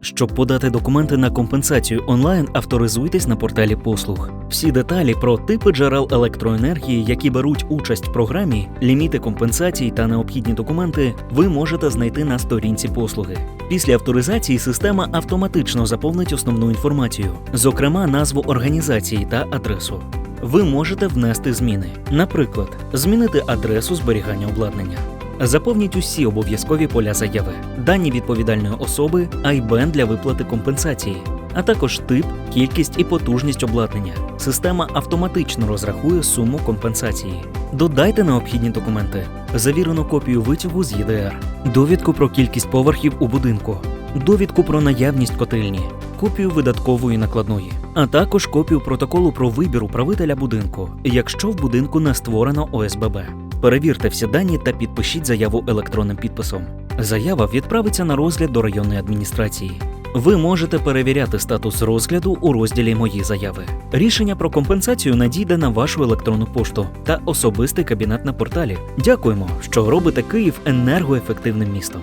Щоб подати документи на компенсацію онлайн, авторизуйтесь на порталі послуг. Всі деталі про типи джерел електроенергії, які беруть участь в програмі, ліміти компенсацій та необхідні документи, ви можете знайти на сторінці послуги. Після авторизації система автоматично заповнить основну інформацію, зокрема назву організації та адресу. Ви можете внести зміни, наприклад, змінити адресу зберігання обладнання. Заповніть усі обов'язкові поля заяви, дані відповідальної особи, айбен для виплати компенсації, а також тип, кількість і потужність обладнання. Система автоматично розрахує суму компенсації. Додайте необхідні документи, завірену копію витягу з ЄДР, довідку про кількість поверхів у будинку, довідку про наявність котельні, копію видаткової накладної, а також копію протоколу про вибір управителя будинку, якщо в будинку не створено ОСББ. Перевірте всі дані та підпишіть заяву електронним підписом. Заява відправиться на розгляд до районної адміністрації. Ви можете перевіряти статус розгляду у розділі Мої заяви. Рішення про компенсацію надійде на вашу електронну пошту та особистий кабінет на порталі. Дякуємо, що робите Київ енергоефективним містом.